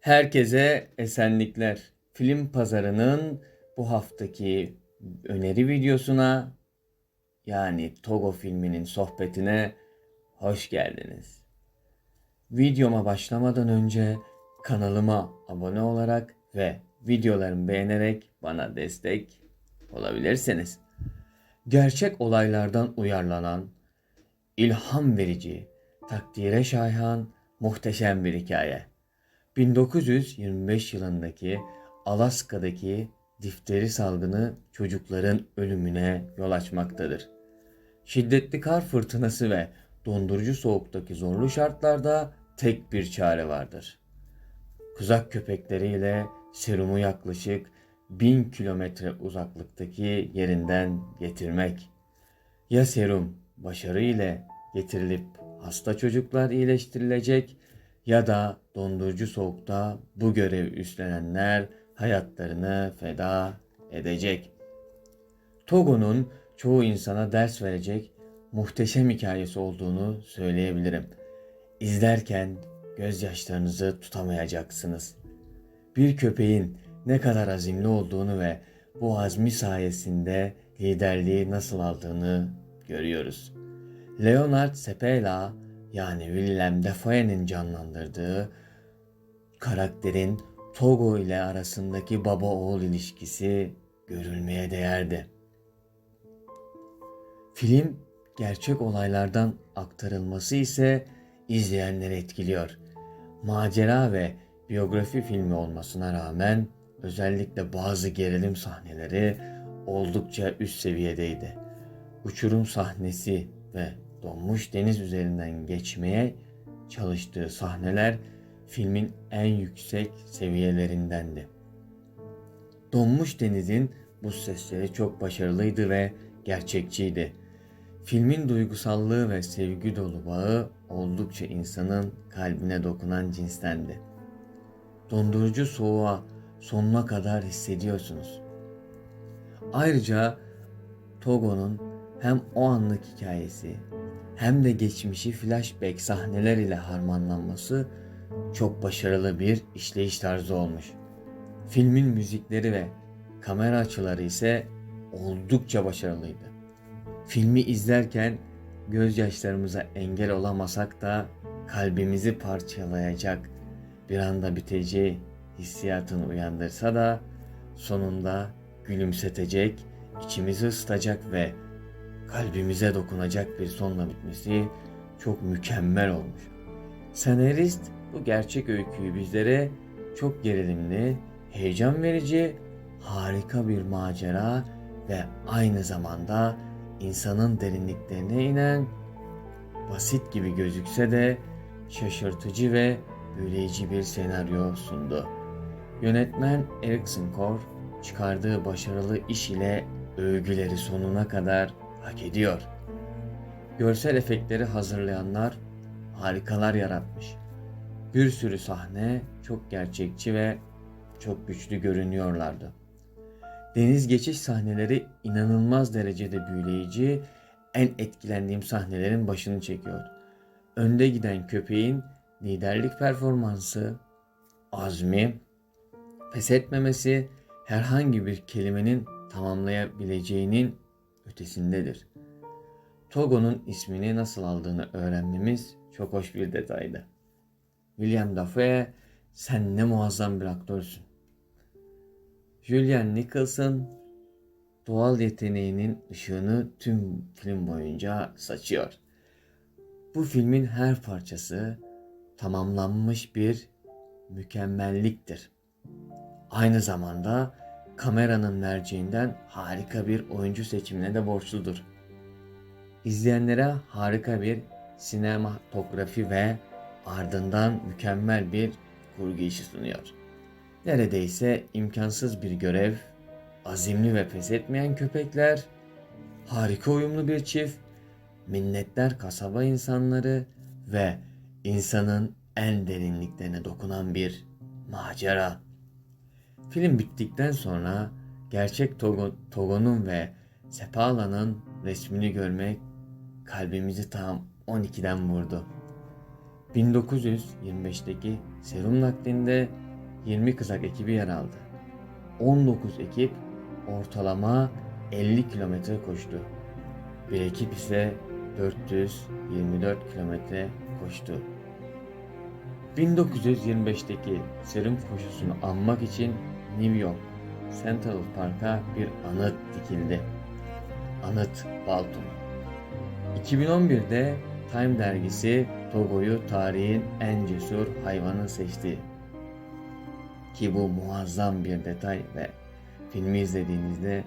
Herkese esenlikler. Film pazarının bu haftaki öneri videosuna yani Togo filminin sohbetine hoş geldiniz. Videoma başlamadan önce kanalıma abone olarak ve videolarımı beğenerek bana destek olabilirsiniz. Gerçek olaylardan uyarlanan, ilham verici, takdire şayan, muhteşem bir hikaye. 1925 yılındaki Alaska'daki difteri salgını çocukların ölümüne yol açmaktadır. Şiddetli kar fırtınası ve dondurucu soğuktaki zorlu şartlarda tek bir çare vardır. Kuzak köpekleriyle serumu yaklaşık 1000 kilometre uzaklıktaki yerinden getirmek. Ya serum başarı ile getirilip hasta çocuklar iyileştirilecek ya da dondurucu soğukta bu görev üstlenenler hayatlarını feda edecek. Togo'nun çoğu insana ders verecek muhteşem hikayesi olduğunu söyleyebilirim. İzlerken gözyaşlarınızı tutamayacaksınız. Bir köpeğin ne kadar azimli olduğunu ve bu azmi sayesinde liderliği nasıl aldığını görüyoruz. Leonard Sepela yani Willem Dafoe'nin canlandırdığı karakterin Togo ile arasındaki baba oğul ilişkisi görülmeye değerdi. Film gerçek olaylardan aktarılması ise izleyenleri etkiliyor. Macera ve biyografi filmi olmasına rağmen özellikle bazı gerilim sahneleri oldukça üst seviyedeydi. Uçurum sahnesi ve donmuş deniz üzerinden geçmeye çalıştığı sahneler filmin en yüksek seviyelerindendi. Donmuş denizin bu sesleri çok başarılıydı ve gerçekçiydi. Filmin duygusallığı ve sevgi dolu bağı oldukça insanın kalbine dokunan cinstendi. Dondurucu soğuğa sonuna kadar hissediyorsunuz. Ayrıca Togo'nun hem o anlık hikayesi hem de geçmişi flashback sahneler ile harmanlanması çok başarılı bir işleyiş tarzı olmuş. Filmin müzikleri ve kamera açıları ise oldukça başarılıydı. Filmi izlerken gözyaşlarımıza engel olamasak da kalbimizi parçalayacak bir anda biteceği hissiyatını uyandırsa da sonunda gülümsetecek, içimizi ısıtacak ve kalbimize dokunacak bir sonla bitmesi çok mükemmel olmuş. Senarist bu gerçek öyküyü bizlere çok gerilimli, heyecan verici, harika bir macera ve aynı zamanda insanın derinliklerine inen basit gibi gözükse de şaşırtıcı ve büyüleyici bir senaryo sundu. Yönetmen Erikson Kor çıkardığı başarılı iş ile övgüleri sonuna kadar hak ediyor. Görsel efektleri hazırlayanlar harikalar yaratmış. Bir sürü sahne çok gerçekçi ve çok güçlü görünüyorlardı. Deniz geçiş sahneleri inanılmaz derecede büyüleyici, en etkilendiğim sahnelerin başını çekiyor. Önde giden köpeğin liderlik performansı, azmi, pes etmemesi herhangi bir kelimenin tamamlayabileceğinin ötesindedir. Togo'nun ismini nasıl aldığını öğrenmemiz çok hoş bir detaydı. William Dafoe sen ne muazzam bir aktörsün. Julian Nicholson doğal yeteneğinin ışığını tüm film boyunca saçıyor. Bu filmin her parçası tamamlanmış bir mükemmelliktir. Aynı zamanda kameranın merceğinden harika bir oyuncu seçimine de borçludur. İzleyenlere harika bir sinematografi ve ardından mükemmel bir kurgu işi sunuyor. Neredeyse imkansız bir görev, azimli ve pes etmeyen köpekler, harika uyumlu bir çift, minnetler kasaba insanları ve insanın en derinliklerine dokunan bir macera. Film bittikten sonra gerçek Togo, Togo'nun ve Sepala'nın resmini görmek kalbimizi tam 12'den vurdu. 1925'teki serum naklinde 20 kızak ekibi yer aldı. 19 ekip ortalama 50 kilometre koştu. Bir ekip ise 424 kilometre koştu. 1925'teki serum koşusunu anmak için New York Central Park'a bir anıt dikildi. Anıt Baltum. 2011'de Time dergisi Togo'yu tarihin en cesur hayvanı seçti. Ki bu muazzam bir detay ve filmi izlediğinizde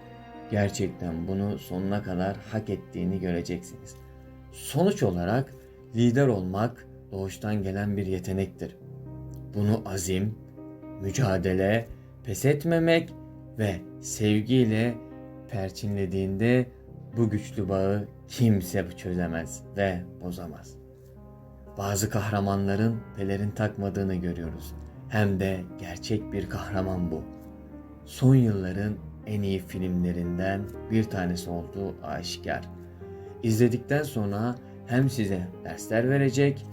gerçekten bunu sonuna kadar hak ettiğini göreceksiniz. Sonuç olarak lider olmak doğuştan gelen bir yetenektir. Bunu azim, mücadele, pes etmemek ve sevgiyle perçinlediğinde bu güçlü bağı kimse çözemez ve bozamaz. Bazı kahramanların pelerin takmadığını görüyoruz. Hem de gerçek bir kahraman bu. Son yılların en iyi filmlerinden bir tanesi olduğu aşikar. İzledikten sonra hem size dersler verecek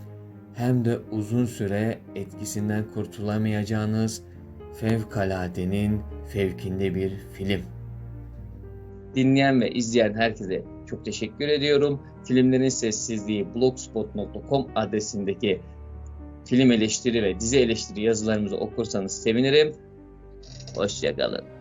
hem de uzun süre etkisinden kurtulamayacağınız fevkaladenin fevkinde bir film. Dinleyen ve izleyen herkese çok teşekkür ediyorum. Filmlerin sessizliği blogspot.com adresindeki film eleştiri ve dizi eleştiri yazılarımızı okursanız sevinirim. Hoşçakalın.